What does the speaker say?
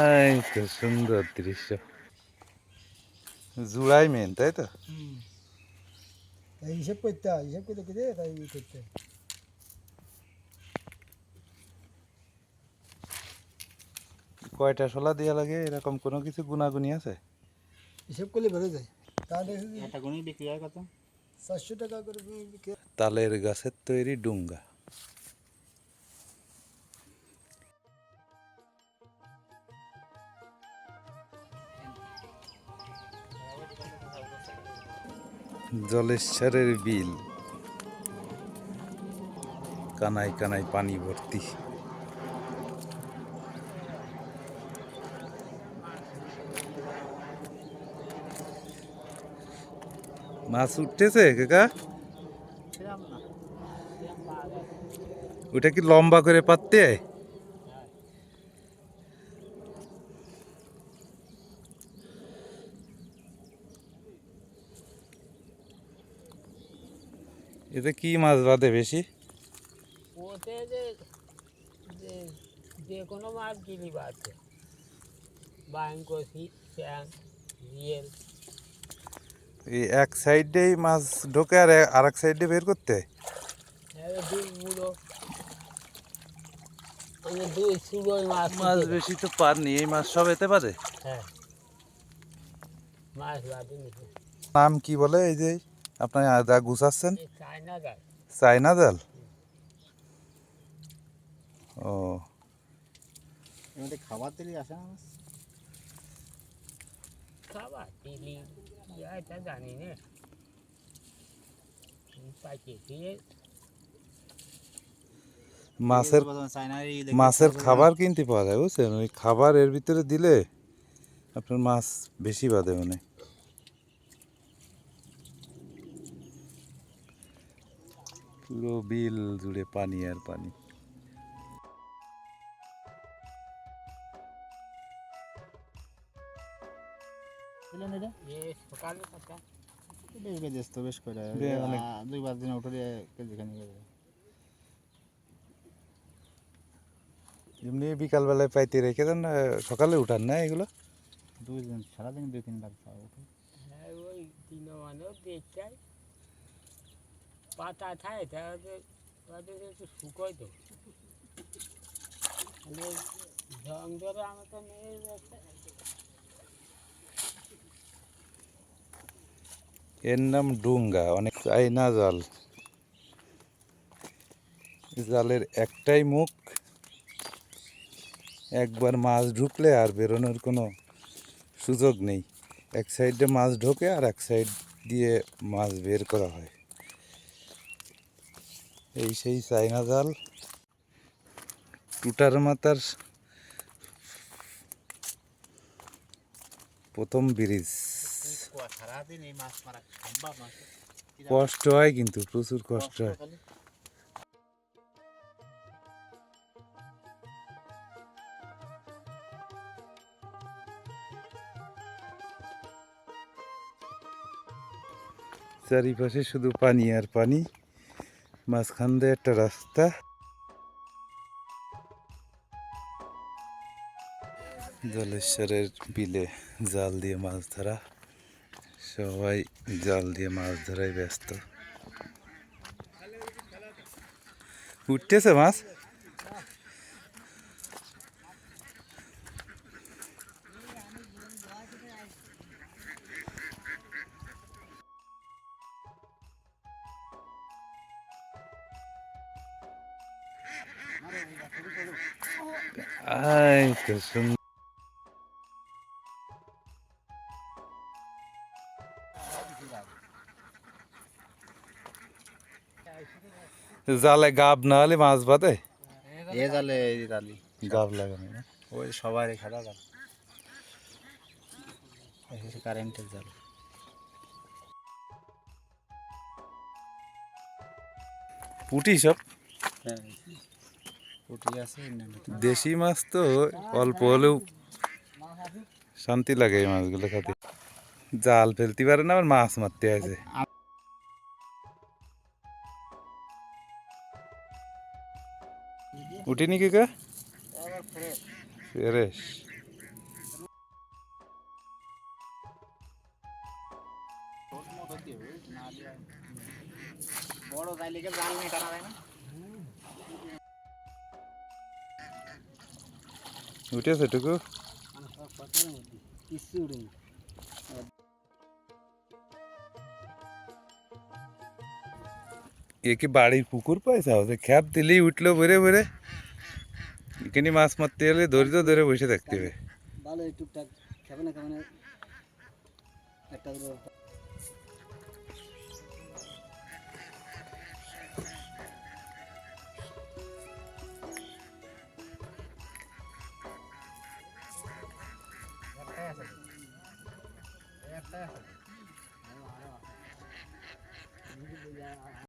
I তো সুন্দর দৃশ্য। জুড়াই মেন তাই তো? এই হিসেব করতে হয় হিসেব করতে করতে তাই ই করতে কয়টা শোলা দেওয়া লাগে? এরকম কোনো কিছু গুণাগুনি আছে? হিসেব করলে বেড়ে যায়। তাহলে একটা গুণই বিক্রি হয় কত? চারশো টাকা করে বিক্রি। তালের গাছের তৈরি ডুঙ্গা। জলেশ্বরের বিল। কানায় কানায় পানি ভর্তি। মাছ উঠতেছে কাকা? ওটা কি লম্বা করে পাততে? এতে কি মাছ বাদে বেশি? ওতে যে যে যে কোনো মাছ গিলি আছে বাঙ্কসি চ্যাং রিয়েল। এই এক সাইডেই মাছ ঢোকে আর আর এক সাইডে বের করতে? হয় মাছ মাছ বেশি তো পারনি এই মাছ সব এতে পারে হ্যাঁ। মাছ নাম কি বলে এই যে? আপনার আদা গুছাচ্ছেন? চাইনা জাল ও। খাবার দিলে আসে না? খাবার তিলি কি জানি না। মাছের মাছের খাবার খাবার কিনতে পাওয়া যায় বুঝছেন? ওই খাবার এর ভিতরে দিলে আপনার মাছ বেশি বাদে মানে। পুরো বিল জুড়ে পানি আর পানি। বেশ বেশ করে দুই পাঁচ দিন উঠে কেজি খানি এমনি বিকালবেলায় পাইতে রেখে দেন সকালে উঠান না এগুলো? দুই দিন সারাদিন দুই তিনবার খাওয়া উঠে। হ্যাঁ ওই দিন মানেও দেখতে পাতা থাকে, তাহলে একটু শুকোয় তো। জং তো নিয়ে যাচ্ছে। এর নাম ডুঙ্গা, অনেক চাইনা জাল। জালের একটাই মুখ, একবার মাছ ঢুকলে আর বেরোনোর কোনো সুযোগ নেই। এক সাইডে মাছ ঢোকে আর এক সাইড দিয়ে মাছ বের করা হয়। এই সেই চাইনা জাল। টুটার মাথার প্রথম ব্রিজ। কষ্ট হয় কিন্তু, প্রচুর কষ্ট হয়। চারিপাশে শুধু পানি আর পানি। মাঝখান দিয়ে একটা রাস্তা। জলেশ্বরের বিলে জাল দিয়ে মাছ ধরা। সবাই জাল দিয়ে মাছ ধরায় ব্যস্ত। উঠতেছে মাছ? আই তো সুন্দর জালে গাব না হলে মাছ বাদে এ জালে জালি। গাব লাগানো? ওই সবার সাদা জাল। কারেন্টের জাল। পুঁটি সব? হ্যাঁ পুটি আছে অন্যান্য তো। দেশি মাছ তো অল্প হলেও শান্তি লাগে এই মাছগুলো খেতে। জাল ফেলতে পারে না আবার মাছ মারতে আছে। উঠিনি কি ফ্রেশ। বড় জাল নিয়ে টানা যায় না। উঠেছে টুকু মানে সব পাথরের মধ্যে কিচ্ছু উঠেনি এ কি বাড়ির পুকুর পয়সা হচ্ছে খ্যাপ দিলেই উঠল বেড়ে বেড়ে এখানে মাছ মারতে গেলে ধৈর্য ধরে বসে থাকতে হবে ভালো টুকটাক খাবে না একটা Gracias.